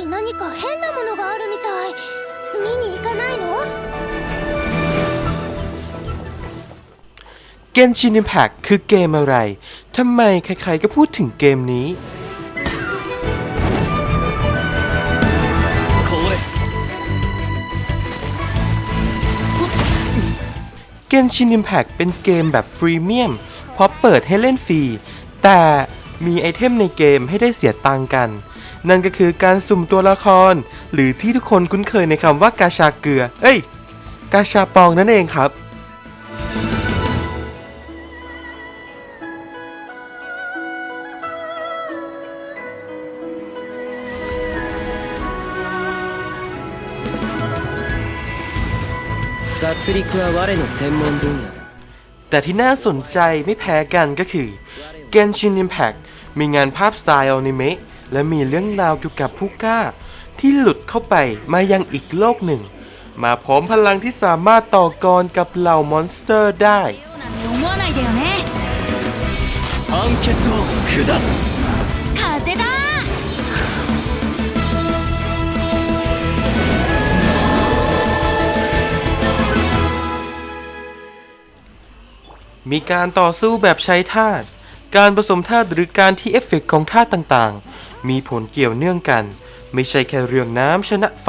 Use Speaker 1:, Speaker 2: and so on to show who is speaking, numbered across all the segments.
Speaker 1: に何か変なものがあるみたい見に行かないの
Speaker 2: เกนชิน Impact คือเกมอะไร ทำไมใครๆก็พูดถึงเกมนี้
Speaker 3: これ
Speaker 2: เกนชิน Impact เป็นเกมแบบฟรีเมียมเพราะเปิดให้เล่นฟรี แต่มีไอเทมในเกมให้ได้เสียตังค์กัน นั่นก็คือการสุ่มตัวละคร หรือที่ทุกคนคุ้นเคยในคำว่ากาชาเกลือ เอ้ย กาชาปองนั่นเองครับแต่ที่น่าสนใจไม่แพ้กันก็คือ Genshin Impact มีงานภาพสไตล์อนิเมะ และมีเรื่องราวเกี่ยวกับผู้กล้า ที่หลุดเข้าไปมายังอีกโลกหนึ่ง มาพร้อมพลังที่สามารถต่อกรกับเหล่ามอนสเตอร์ได้
Speaker 1: なんて思わないでよね
Speaker 3: 判決を下す
Speaker 1: 風だ
Speaker 2: มีการต่อสู้แบบใช้ธาตุ การผสมธาตุหรือการที่เอฟเฟกต์ของธาตุต่างๆ มีผลเกี่ยวเนื่องกัน ไม่ใช่แค่เรื่องน้ำชนะไฟ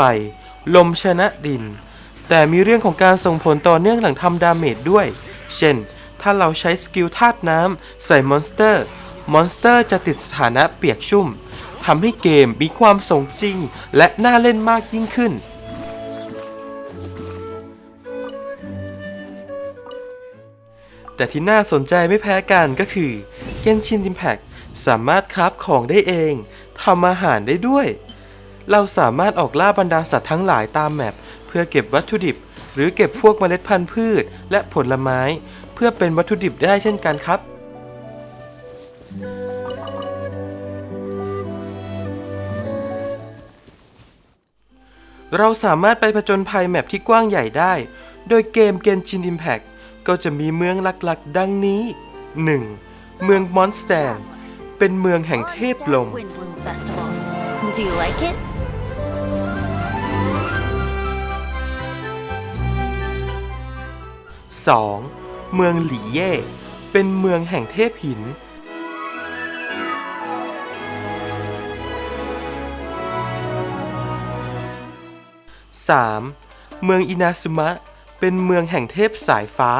Speaker 2: ลมชนะดิน แต่มีเรื่องของการส่งผลต่อเนื่องหลังทำดาเมจด้วย เช่น ถ้าเราใช้สกิลธาตุน้ำใส่มอนสเตอร์ มอนสเตอร์จะติดสถานะเปียกชุ่มทำให้เกมมีความสมจริง และน่าเล่นมากยิ่งขึ้น แต่ที่น่าสนใจไม่แพ้กันก็คือ Genshin Impact สามารถคราฟของได้เองทำอาหารได้ด้วย เราสามารถออกล่าบรรดาสัตว์ทั้งหลายตามแมปเพื่อเก็บวัตถุดิบ หรือเก็บพวกเมล็ดพันธุ์พืช และผลไม้ เพื่อเป็นวัตถุดิบได้เช่นกันครับเราสามารถไปผจญภัยแมปที่กว้างใหญ่ได้ โดยเกม Genshin Impact ก็จะมีเมืองหลักๆ ดังนี้ 1. เมืองมอนสแตนเป็นเมืองแห่งเทพลม
Speaker 1: Wind Bloom Festival Do you like it?
Speaker 2: 2. เมืองหลี่เย่ เป็นเมืองแห่งเทพหิน 3. เมืองอินาซึมะ เป็นเมืองแห่งเทพสายฟ้า แ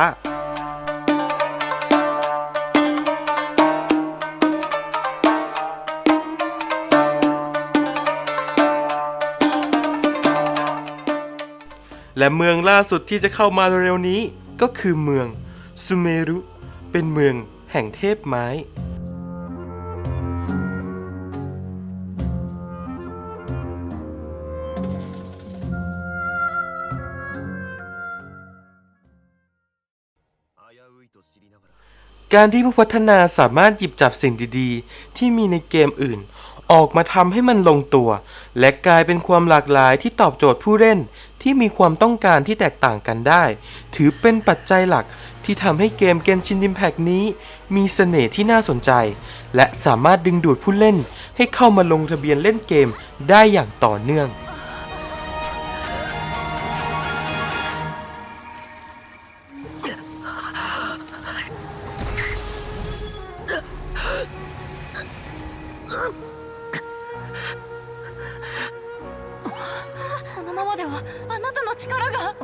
Speaker 2: ละเมืองล่าสุดที่จะเข้ามาเร็วนี้ก็คือเมืองซูเมรุ เป็นเมืองแห่งเทพไม้ การที่ผู้พัฒนาสามารถหยิบจับสิ่งดีๆ ที่มีในเกมอื่น ออกมาทำให้มันลงตัว และกลายเป็นความหลากหลายที่ตอบโจทย์ผู้เล่นที่มีความต้องการที่แตกต่างกันได้ ถือเป็นปัจจัยหลักที่ทำให้เกม Genshin Impact นี้ มีเสน่ห์ที่น่าสนใจ และสามารถดึงดูดผู้เล่นให้เข้ามาลงทะเบียนเล่นเกมได้อย่างต่อเนื่อง
Speaker 1: このままではあなたの力が。